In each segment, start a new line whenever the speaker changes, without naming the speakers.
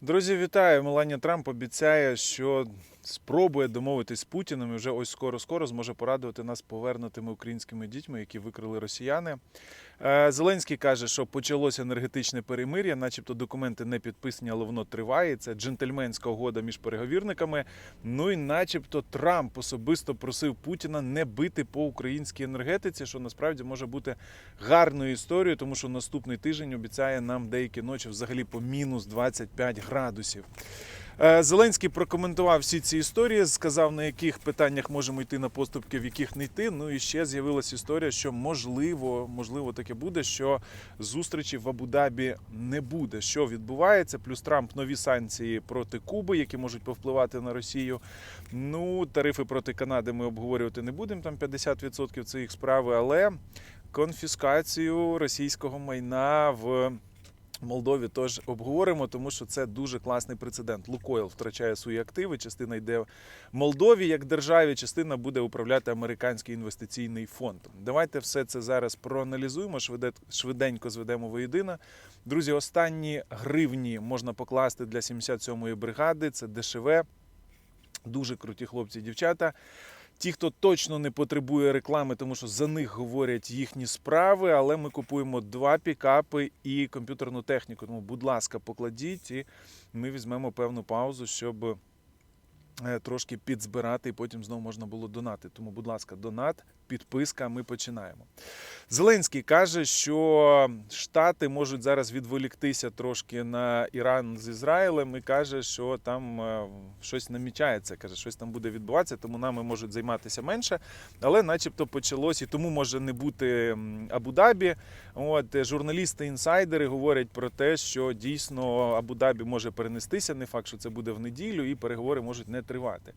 Друзі, вітаю! Меланія Трамп обіцяє, що спробує домовитись з Путіним і вже ось скоро-скоро зможе порадувати нас повернутими українськими дітьми, які викрили росіяни. Е, Зеленський каже, що почалося енергетичне перемир'я, начебто документи не підписані, але воно триває. Це джентльменська угода між переговірниками. Ну і начебто Трамп особисто просив Путіна не бити по українській енергетиці, що насправді може бути гарною історією, тому що наступний тиждень обіцяє нам деякі ночі взагалі по мінус 25 градусів. Е, Зеленський прокоментував всі ці історії, сказав, на яких питаннях можемо йти на поступки, в яких не йти. Ну і ще з'явилася історія, що можливо, можливо, таке буде, що зустрічі в Абу-Дабі не буде. Що відбувається? Плюс Трамп нові санкції проти Куби, які можуть повпливати на Росію. Ну, тарифи проти Канади ми обговорювати не будемо. Там 50% це їх справи, але конфіскацію російського майна в. Молдові теж обговоримо, тому що це дуже класний прецедент. Лукойл втрачає свої активи. Частина йде Молдові як державі, частина буде управляти американський інвестиційний фонд. Давайте все це зараз проаналізуємо. Швиденько зведемо воєдино. Друзі, останні гривні можна покласти для 77-ї бригади. Це ДШВ. Дуже круті хлопці і дівчата. Ті, хто точно не потребує реклами, тому що за них говорять їхні справи, але ми купуємо два пікапи і комп'ютерну техніку. Тому, будь ласка, покладіть, і ми візьмемо певну паузу, щоб е, трошки підзбирати, і потім знову можна було донати. Тому, будь ласка, донат, підписка. Ми починаємо. Зеленський каже, що Штати можуть зараз відволіктися трошки на Іран з Ізраїлем і каже, що там е, щось намічається. Каже, щось там буде відбуватися, тому нами можуть займатися менше. Але, начебто, почалось, і тому може не бути Абу-Дабі. От е, журналісти, інсайдери говорять про те, що дійсно Абу-Дабі може перенестися. Не факт, що це буде в неділю, і переговори можуть не тривати.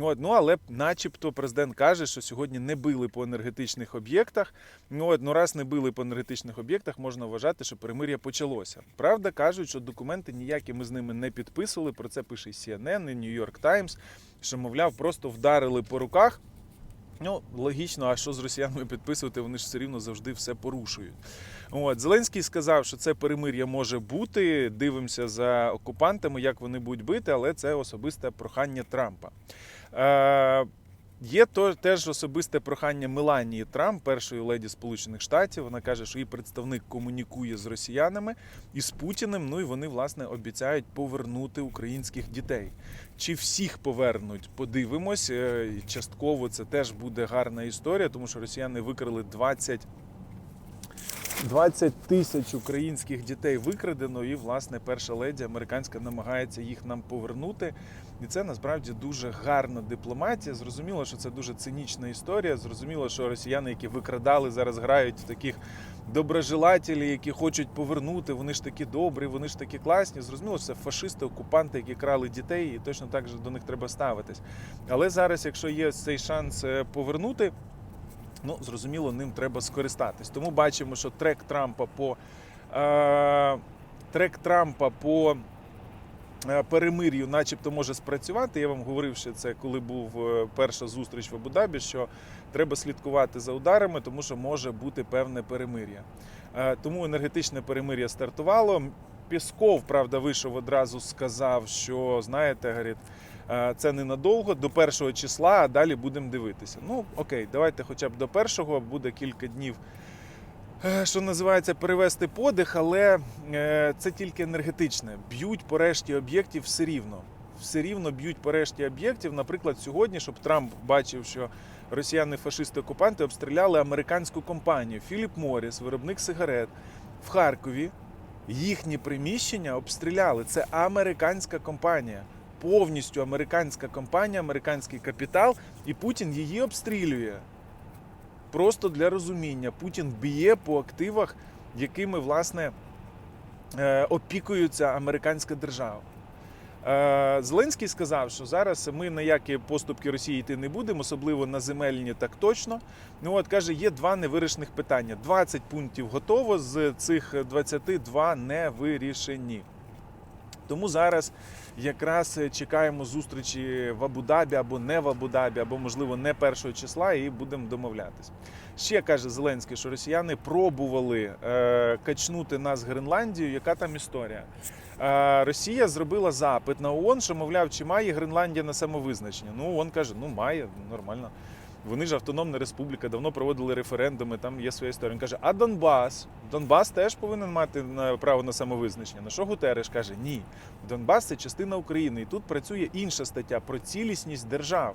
От, ну але, начебто, президент каже, що сьогодні не били по енергетичних об'єктах. Ну, от, ну раз не били по енергетичних об'єктах, можна вважати, що перемир'я почалося. Правда, кажуть, що документи ніякі ми з ними не підписували. Про це пише і CNN, і New York Times, що, мовляв, просто вдарили по руках. Ну, логічно, а що з росіянами підписувати? Вони ж все рівно завжди все порушують. От Зеленський сказав, що це перемир'я може бути. Дивимося за окупантами, як вони будуть бити, але це особисте прохання Трампа. Е, Є то теж особисте прохання Меланії Трамп, першої леді Сполучених Штатів. Вона каже, що її представник комунікує з росіянами і з Путіним. Ну і вони власне обіцяють повернути українських дітей. Чи всіх повернуть? Подивимось. Е, Частково це теж буде гарна історія, тому що росіяни викрили 20 20 тисяч українських дітей викрадено, і власне перша леді американська намагається їх нам повернути. І це насправді дуже гарна дипломатія. Зрозуміло, що це дуже цинічна історія. Зрозуміло, що росіяни, які викрадали, зараз грають в таких доброжелателі, які хочуть повернути. Вони ж такі добрі, вони ж такі класні. Зрозуміло, що це фашисти, окупанти, які крали дітей, і точно так же до них треба ставитись. Але зараз, якщо є цей шанс е, повернути. Ну, зрозуміло, ним треба скористатись. Тому бачимо, що трек Трампа по е, трек Трампа по перемир'ю, начебто, може спрацювати. Я вам говорив, що це коли був е, перша зустріч в Абу-Дабі, що треба слідкувати за ударами, тому що може бути певне перемир'я. Е, тому енергетичне перемир'я стартувало. Пісков, правда, вийшов одразу, сказав, що знаєте, говорить, Е, Це ненадовго, до першого числа, а далі будемо дивитися. Ну, окей, давайте хоча б до першого буде кілька днів, е, що називається, перевести подих, але е, це тільки енергетичне. Б'ють по решті об'єктів все рівно. Все рівно б'ють по решті об'єктів. Наприклад, сьогодні, щоб Трамп бачив, що росіяни-фашисти-окупанти обстріляли американську компанію Філіп Моріс, виробник сигарет в Харкові. Їхні приміщення обстріляли. Це американська компанія повністю американська компанія, американський капітал, і Путін її обстрілює. Просто для розуміння, Путін б'є по активах, якими власне е, опікується американська держава. Е, Зеленський сказав, що зараз ми на які поступки Росії йти не будемо, особливо на земельні, так точно. Ну от каже, є два невирішених питання. 20 пунктів готово, з цих 22 не вирішені. Тому зараз якраз е, чекаємо зустрічі в Абу-Дабі або не в Абу-Дабі, або можливо не першого числа, і будемо домовлятись. Ще каже Зеленський, що росіяни пробували е, качнути нас Гренландію. Яка там історія? Е, Росія зробила запит на ООН, що мовляв, чи має Гренландія на самовизначення. Ну ООН каже, ну має, нормально. Вони ж автономна республіка, давно проводили референдуми, там є своя історія. Він каже, а Донбас? Донбас теж повинен мати право на самовизначення. На що Гутереш каже, ні. Донбас це частина України. І тут працює інша стаття про цілісність держав.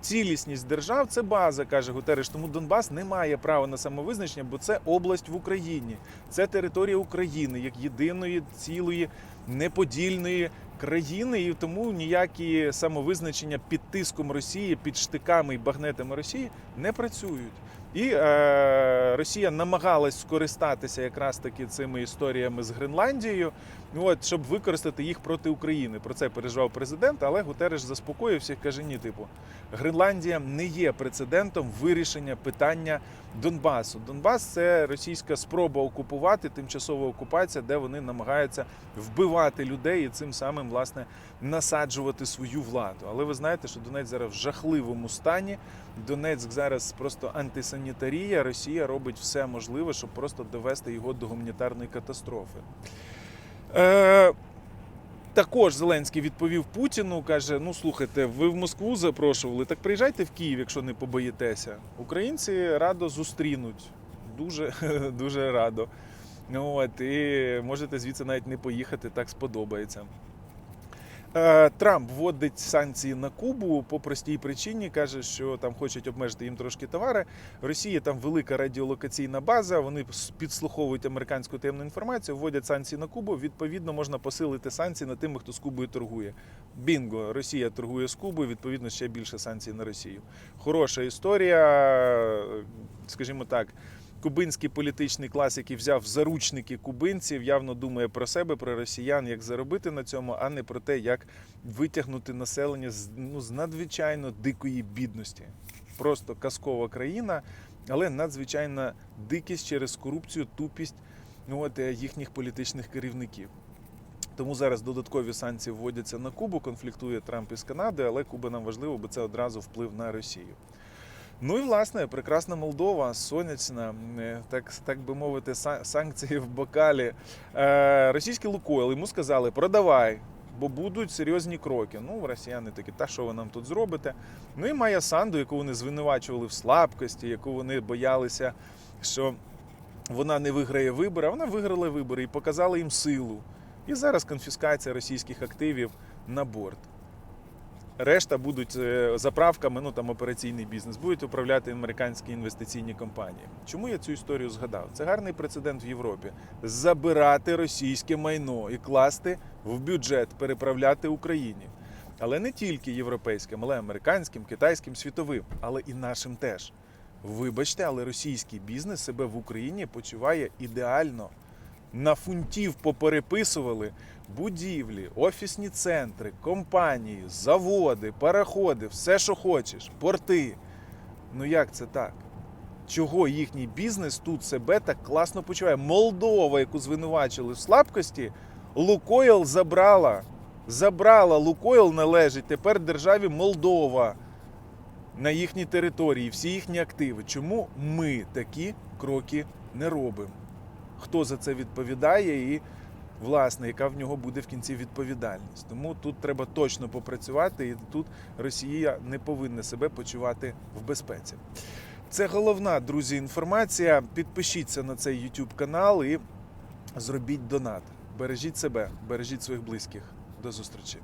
Цілісність держав це база, каже Гутереш. Тому Донбас не має права на самовизначення, бо це область в Україні, це територія України як єдиної цілої неподільної країни, і тому ніякі самовизначення під тиском Росії, під штиками і багнетами Росії не працюють. І е, Росія намагалась скористатися якраз таки цими історіями з Гренландією, ну, от, щоб використати їх проти України. Про це переживав президент, але Гутереш заспокоївся і каже: ні, типу, Гренландія не є прецедентом вирішення питання Донбасу. Донбас це російська спроба окупувати, тимчасова окупація, де вони намагаються вбивати людей і цим самим власне насаджувати свою владу. Але ви знаєте, що Донець зараз в жахливому стані. Донецьк зараз просто антисанітарія. Росія робить все можливе, щоб просто довести його до гуманітарної катастрофи. Е, також Зеленський відповів Путіну, каже: ну слухайте, ви в Москву запрошували, так приїжджайте в Київ, якщо не побоїтеся. Українці радо зустрінуть. Дуже, дуже радо. От, і можете звідси навіть не поїхати, так сподобається. Е, Трамп вводить санкції на Кубу по простій причині. каже, що там хочуть обмежити їм трошки товари. В Росії там велика радіолокаційна база. Вони підслуховують американську таємну інформацію, вводять санкції на Кубу. Відповідно, можна посилити санкції на тими, хто з Кубою торгує. Бінго, Росія торгує з Кубою. Відповідно, ще більше санкцій на Росію. Хороша історія, скажімо так. Кубинський політичний клас, який взяв заручники кубинців, явно думає про себе, про росіян, як заробити на цьому, а не про те, як витягнути населення з, ну, з надзвичайно дикої бідності. Просто казкова країна, але надзвичайна дикість через корупцію, тупість ну, от, е, їхніх політичних керівників. Тому зараз додаткові санкції вводяться на Кубу, конфліктує Трамп із Канадою, але Куба нам важливо, бо це одразу вплив на Росію. Ну і власне прекрасна Молдова, сонячна, е, так, так би мовити, санкції в бокалі. Е, російський Лукойл йому сказали, продавай, бо будуть серйозні кроки. Ну, росіяни такі, та що ви нам тут зробите? Ну і Майя Санду, яку вони звинувачували в слабкості, яку вони боялися, що вона не виграє вибори, а вона виграла вибори і показала їм силу. І зараз конфіскація російських активів на борт. Решта будуть е, заправками, ну там операційний бізнес, будуть управляти американські інвестиційні компанії. Чому я цю історію згадав? Це гарний прецедент в Європі: забирати російське майно і класти в бюджет, переправляти Україні. Але не тільки європейським, але американським, китайським, світовим, але і нашим теж. Вибачте, але російський бізнес себе в Україні почуває ідеально. На фунтів попереписували будівлі, офісні центри, компанії, заводи, пароходи, все, що хочеш, порти. Ну як це так? Чого їхній бізнес тут себе так класно почуває? Молдова, яку звинувачили в слабкості, Лукойл забрала. Забрала Лукойл належить тепер державі Молдова на їхній території, всі їхні активи. Чому ми такі кроки не робимо? Хто за це відповідає і власне, яка в нього буде в кінці відповідальність. Тому тут треба точно попрацювати, і тут Росія не повинна себе почувати в безпеці. Це головна, друзі, інформація. Підпишіться на цей YouTube канал і зробіть донат. Бережіть себе, бережіть своїх близьких. До зустрічі.